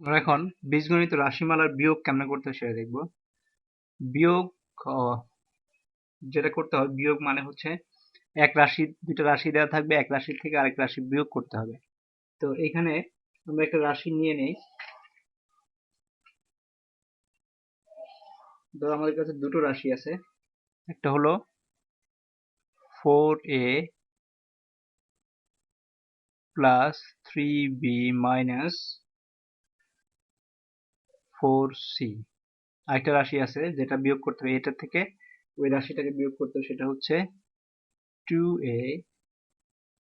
আমরা এখন বীজগণিত রাশিমালার বিয়োগ কেমনে করতে হয় সেটা দেখব। বিয়োগ যেটা করতে হবে, বিয়োগ মানে হচ্ছে এক রাশি দুটো রাশি দেওয়া থাকবে, এক রাশি থেকে আরেক রাশি বিয়োগ করতে হবে। তো এখানে আমরা একটা রাশি নিয়ে নেই। ধরো আমাদের কাছে দুটো রাশি আছে। একটা হলো four A plus three B minus four C. আরেকটা রাশি আছে যেটা বিয়োগ করতে হবে। এটা থেকে ওই রাশিটাকে বিয়োগ করতে হবে, সেটা হচ্ছে two A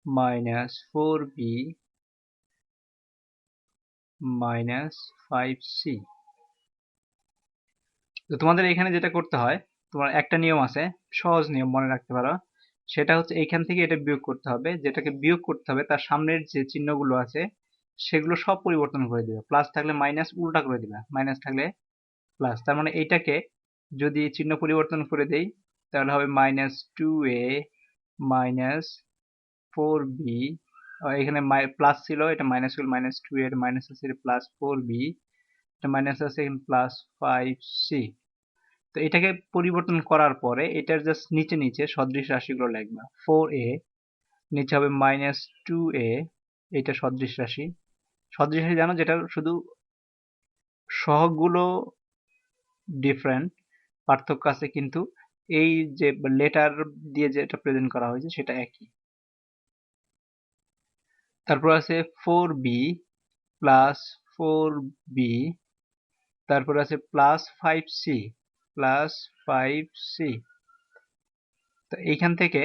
minus four B minus five C. তো তোমাদের এখানে যেটা করতে হয়, তোমার একটা নিয়ম আছে, সহজ নিয়ম মনে রাখতে পারো। সেটা হচ্ছে এইখান থেকে এটা বিয়োগ করতে হবে। যেটাকে বিয়োগ করতে হবে, তার সামনের যে চিহ্নগুলো আছে সেগুলো সব পরিবর্তন করে দিবে। প্লাস থাকলে মাইনাস উল্টা করে দিবে। মাইনাস থাকলে প্লাস তার মানে এইটাকে যদি চিহ্ন পরিবর্তন করে দেই, তাহলে হবে minus two A minus four B এখানে প্লাস ছিল, এটা মাইনাস হল মাইনাস টু এর মাইনাস আছে প্লাস ফোর বি এটা মাইনাস আছে, এখানে প্লাস ফাইভ সি তো এটাকে পরিবর্তন করার পরে এটার জাস্ট নিচে নিচে সদৃশ রাশিগুলো লিখবা। ফোর এ নিচে হবে মাইনাস টু এ এটা সদৃশ রাশি। সদৃশ জানো যেটা শুধু সহগগুলো ডিফারেন্ট পার্থক্য আছে কিন্তু এই যে লেটার দিয়ে যেটা প্রেজেন্ট করা হয়েছে সেটা একই। তারপর আছে four B plus four B তারপর আছে plus five C plus five C তো এইখান থেকে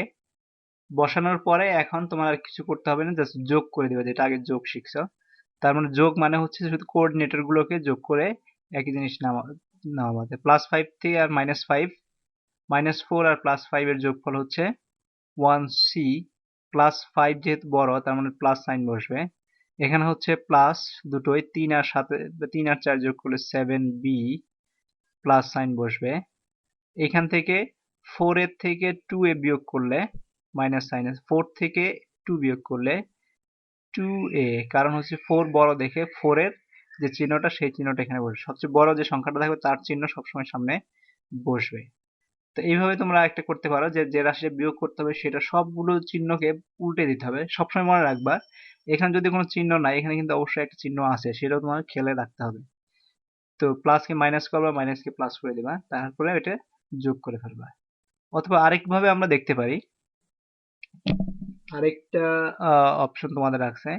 বসানোর পরে এখন তোমার আর কিছু করতে হবে না জাস্ট যোগ করে দেবে, যেটা আগে যোগ শিখছো। তার মানে যোগ মানে হচ্ছে শুধু কোঅর্ডিনেটর গুলোকে যোগ করে একই জিনিস নামা নামাতে প্লাস ফাইভ থেকে আর মাইনাস ফাইভ মাইনাস ফোর আর প্লাস ফাইভ এর যোগফল হচ্ছে ওয়ান সি প্লাস ফাইভ যেহেতু বড়, তার মানে প্লাস সাইন বসবে। এখানে হচ্ছে প্লাস দুটোই তিন আর সাথে, তিন আর চার যোগ করলে সেভেন বি প্লাস সাইন বসবে। এখান থেকে ফোর এর থেকে টু এ বিয়োগ করলে মাইনাস সাইন ফোর থেকে টু বিয়োগ করলে টু এ কারণ হচ্ছে ফোর বড় দেখে ফোর এর যে চিহ্নটা, সেই চিহ্নটা এখানে বসবে। সবচেয়ে বড় যে সংখ্যাটা থাকবে, তার চিহ্ন সবসময় সামনে বসবে। তো এইভাবে তোমরা একটা করতে পারো যে যে রাশিটা বিয়োগ করতে হবে, সেটা সবগুলো চিহ্নকে উল্টে দিতে হবে। সবসময় মনে রাখবা, এখানে যদি কোনো চিহ্ন নাই, এখানে কিন্তু অবশ্যই একটা চিহ্ন আছে, সেটাও তোমাকে খেলে রাখতে হবে। তো প্লাসকে মাইনাস করবা মাইনাসকে প্লাস করে দিবা, তারপরে এটা যোগ করে ফেলবা। অথবা আরেকভাবে আমরা দেখতে পারি আরেকটা অপশন তোমাদের আছে।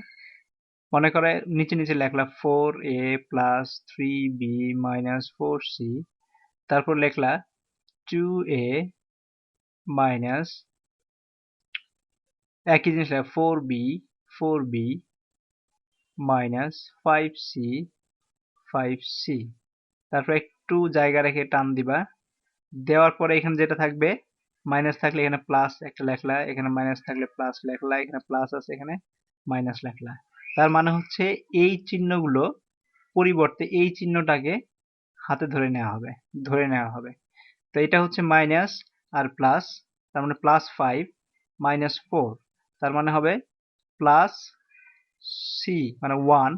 মনে করে নিচে নিচে লেখলা four A plus three B minus four C তারপর লেখলা টু এ মাইনাস একই জিনিস লেখা four B four B minus five C five C তারপর একটু জায়গা রেখে টান দিবা। দেওয়ার পরে এখানে যেটা থাকবে মাইনাস থাকলে এখানে প্লাস একটা লেখলা, এখানে মাইনাস থাকলে প্লাস লেখলা, এখানে প্লাস আছে, এখানে মাইনাস লেখলা। তার মানে হচ্ছে এই চিহ্নগুলো পরিবর্তে এই চিহ্নটাকে হাতে ধরে নেওয়া হবে, ধরে নেওয়া হবে। তো এটা হচ্ছে মাইনাস আর প্লাস তার মানে প্লাস ফাইভ মাইনাস ফোর তার মানে হবে প্লাস সি মানে ওয়ান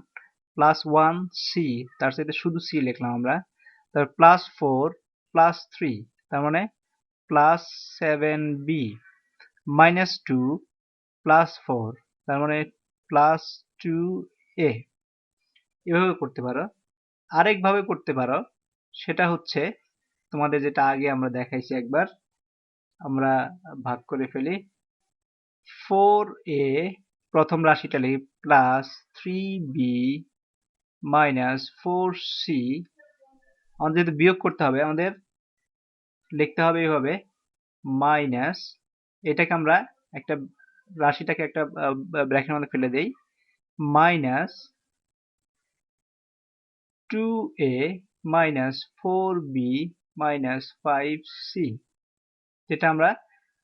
প্লাস ওয়ান সি তার সাথে শুধু সি লিখলাম আমরা। তার প্লাস ফোর প্লাস থ্রি তার মানে plus seven B minus two plus four তার মানে প্লাস টু এ এভাবে করতে পারো। আরেকভাবে করতে পারো, সেটা হচ্ছে তোমাদের যেটা আগে আমরা দেখাইছি একবার, আমরা ভাগ করে ফেলি। ফোর এ প্রথম রাশিটা লিখি plus three B minus four C আমাদের বিয়োগ করতে হবে, আমাদের লিখতে হবে এইভাবে মাইনাস এটাকে আমরা একটা রাশিটাকে একটা ব্র্যাকেটের মধ্যে ফেলে দেই minus two A minus four B minus five C যেটা আমরা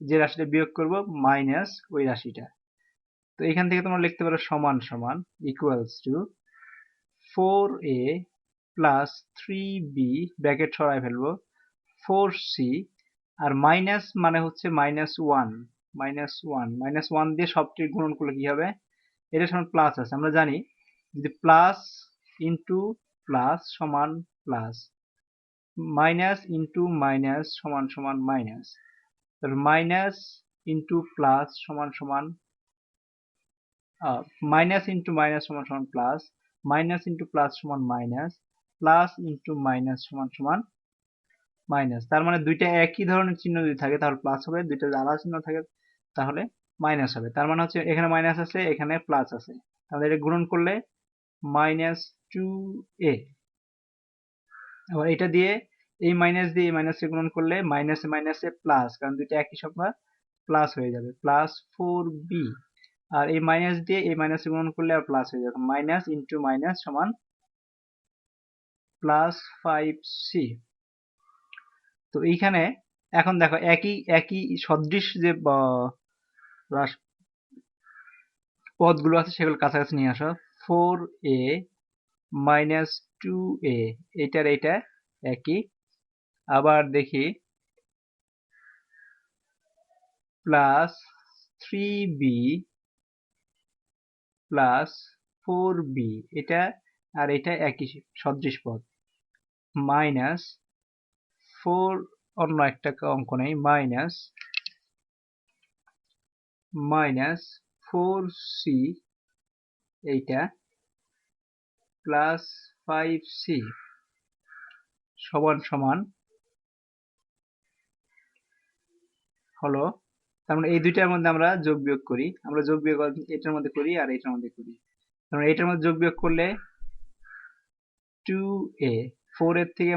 যে রাশিটা বিয়োগ করব মাইনাস ওই রাশিটা। তো এখান থেকে তোমরা লিখতে পারো সমান সমান equals to four A plus three B bracket ছড়াই ফেলব। ফোর সি আর মাইনাস মানে হচ্ছে minus one minus one minus one দিয়ে সবটি গুণন করলে কি হবে? এটা সমান প্লাস আছে। আমরা জানি যদি প্লাস ইন্টু প্লাস সমান প্লাস, মাইনাস ইন্টু মাইনাস সমান সমান মাইনাস। মাইনাস ইন্টু প্লাস সমান সমান মাইনাস ইন্টু মাইনাস সমান সমান প্লাস, মাইনাস ইন্টু প্লাস সমান মাইনাস, প্লাস ইন্টু মাইনাস সমান সমান মাইনাস তার মানে দুইটা একই ধরনের চিহ্ন যদি থাকে, তাহলে প্লাস হবে। দুইটা আলাদা চিহ্ন থাকে, তাহলে মাইনাস হবে। তার মানে হচ্ছে এখানে মাইনাস আছে, এখানে প্লাস আছে। তাহলে এটা গুণন করলে মাইনাস টু এ আবার এটা দিয়ে, এই মাইনাস দিয়ে এই মাইনাসে গুণন করলে মাইনাসে মাইনাসে প্লাস কারণ দুইটা একই সংখ্যা প্লাস হয়ে যাবে। প্লাস ফোর বি আর এই মাইনাস দিয়ে এই মাইনাসে গুণন করলে আর প্লাস হয়ে যাবে। মাইনাস ইন্টু মাইনাস সমান প্লাস ফাইভ সি তো এইখানে এখন দেখো একই একই সদৃশ যে পদগুলো আছে সেগুলো কাছাকাছি নিয়ে আসো। Four A minus two A, এটার এটা একই। আবার দেখি, plus three B, plus four B, এটা আর এটা একই সদৃশ পদ। মাইনাস ফোর অন্য একটা অঙ্ক নেই মাইনাস মাইনাস ফোর সি এইটা প্লাস ফাইভ সি সমান সমান, হলো, তার মানে এই দুইটার মধ্যে আমরা যোগ বিয়োগ করি, আমরা যোগ বিয়োগ এটার মধ্যে করি আর এটার মধ্যে করি। তার মানে এটার মধ্যে যোগ বিয়োগ করলে টু এ ফোর এর থেকে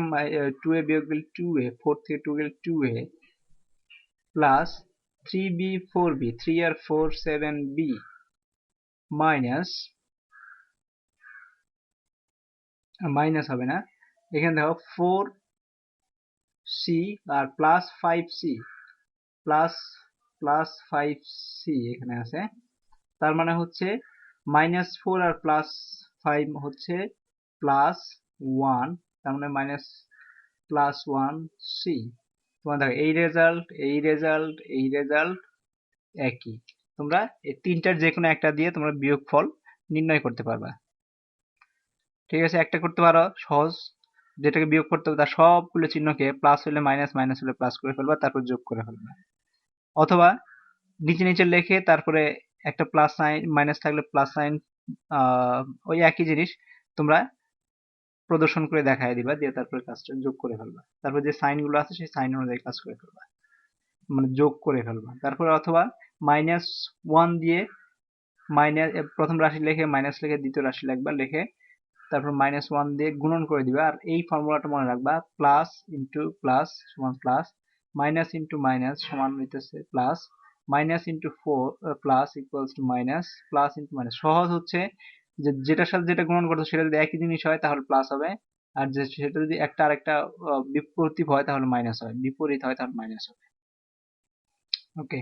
টু এ বিয়োগ গেলে টু এ ফোর থেকে টু গেলে two A plus three B four B three R four seven B minus minus হবে না। এখানে দেখো ফোর সি আর plus five C plus plus five C এখানে আছে। তার মানে হচ্ছে মাইনাস ফোর আর প্লাস ফাইভ হচ্ছে প্লাস ওয়ান তার মানে মাইনাস প্লাস ওয়ান সি তোমার দেখো, এই রেজাল্ট এই রেজাল্ট এই রেজাল্ট একই। তোমরা এই তিনটার যে কোনো একটা দিয়ে তোমরা বিয়োগ ফল নির্ণয় করতে পারবা। ঠিক আছে, একটা করতে পারো, সহজ। যেটাকে বিয়োগ করতে হবে, তার সবগুলো চিহ্নকে প্লাস হলে মাইনাস মাইনাস হলে প্লাস করে ফেলবা, তারপর যোগ করে ফেলবা। অথবা নিচে নিচে লিখে তারপরে একটা প্লাস সাইন মাইনাস থাকলে প্লাস সাইন ওই একই জিনিস তোমরা প্রদর্শন করে দেখায় দিবা, দিয়ে তারপরে কাজটা যোগ করে ফেলবা। তারপর যে সাইনগুলো আছে, সেই সাইন অনুযায়ী কাজ করে ফেলবা। মানে যোগ করে ফেলবা। তারপরে অথবা মাইনাস ওয়ান দিয়ে মাইনাস প্রথম রাশি লিখে মাইনাস লিখে দ্বিতীয় রাশি লিখবা, লিখে তারপর মাইনাস ওয়ান দিয়ে গুণন করে দিবা। আর এই ফর্মুলাটা মনে রাখবা প্লাস ইন্টু প্লাস সমান প্লাস মাইনাস ইন্টু মাইনাস সমান হইতেছে plus minus into four plus equals to minus plus into minus সহজ হচ্ছে যেটার সাথে যেটা গ্রহণ করতো সেটা যদি একই জিনিস হয় তাহলে প্লাস হবে। আর যে সেটা যদি একটা আরেকটা বিপরীত হয় তাহলে মাইনাস হয়। বিপরীত হয় তাহলে মাইনাস হবে। ওকে